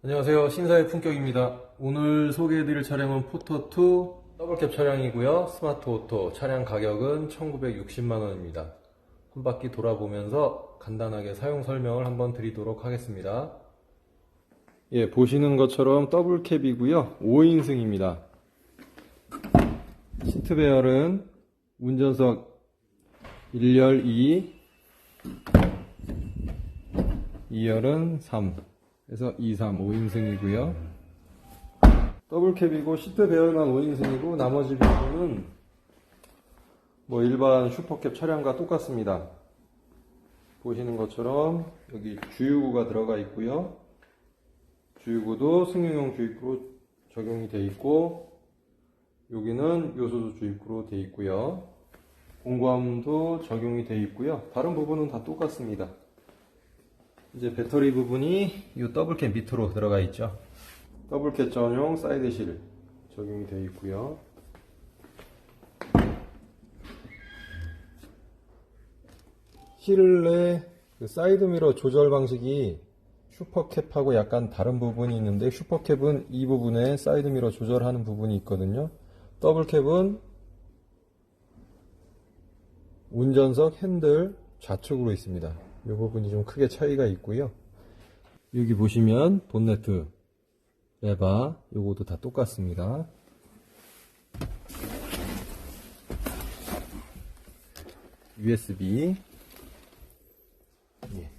안녕하세요. 신사의 품격입니다. 오늘 소개해드릴 차량은 포터2 더블캡 차량이고요. 스마트 오토 차량 가격은 1960만원입니다. 한 바퀴 돌아보면서 간단하게 사용 설명을 한번 드리도록 하겠습니다. 예, 보시는 것처럼 더블캡이고요. 5인승입니다. 시트 배열은 운전석 1열 2, 2열은 3. 그래서 2, 3, 5인승이고요. 더블캡이고 시트 배열만 5인승이고 나머지 부분은 뭐 일반 슈퍼캡 차량과 똑같습니다. 보시는 것처럼 여기 주유구가 들어가 있고요. 주유구도 승용용 주입구로 적용이 되어 있고 여기는 요소수 주입구로 되어 있고요. 공구함도 적용이 되어 있고요. 다른 부분은 다 똑같습니다. 이제 배터리 부분이 이 더블캡 밑으로 들어가 있죠. 더블캡 전용 사이드 실 적용이 되어 있고요. 실내 그 사이드 미러 조절 방식이 슈퍼캡하고 약간 다른 부분이 있는데 슈퍼캡은 이 부분에 사이드 미러 조절하는 부분이 있거든요. 더블캡은 운전석 핸들 좌측으로 있습니다. 이 부분이 좀 크게 차이가 있고요. 여기 보시면 본네트 레바 요것도 다 똑같습니다. USB 예.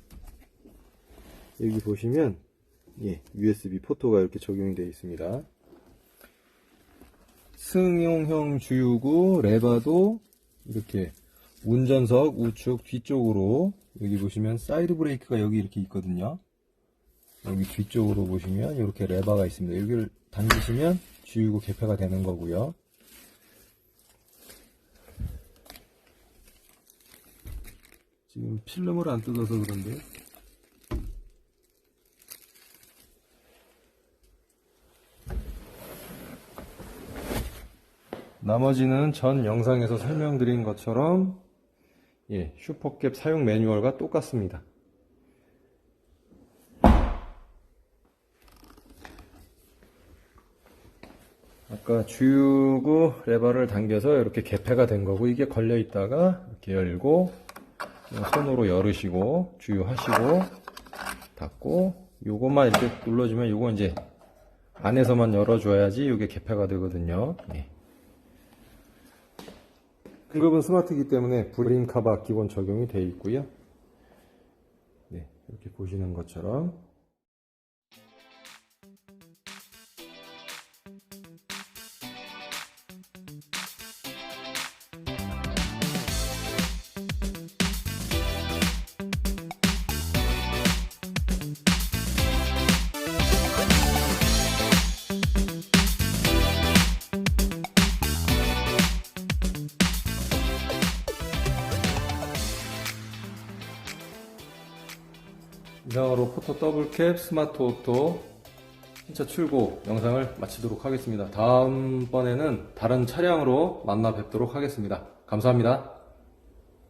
여기 보시면 예, USB 포토가 이렇게 적용이 되어 있습니다. 승용형 주유구 레바도 이렇게 운전석 우측 뒤쪽으로 여기 보시면 사이드 브레이크가 여기 이렇게 있거든요. 여기 뒤쪽으로 보시면 이렇게 레버가 있습니다. 여기를 당기시면 주유구 개폐가 되는 거고요. 지금 필름을 안 뜯어서 그런데 나머지는 전 영상에서 설명드린 것처럼 예, 슈퍼캡 사용 매뉴얼과 똑같습니다. 아까 주유구 레버를 당겨서 이렇게 개폐가 된 거고 이게 걸려 있다가 이렇게 열고 손으로 열으시고 주유하시고 닫고 요것만 이렇게 눌러주면 요거 이제 안에서만 열어줘야지 이게 개폐가 되거든요. 예. 등급은 스마트이기 때문에 브레인 카바 기본 적용이 되어 있고요. 네, 이렇게 보시는 것처럼 이상으로 포토 더블캡 스마트 오토 신차 출고 영상을 마치도록 하겠습니다. 다음번에는 다른 차량으로 만나 뵙도록 하겠습니다. 감사합니다.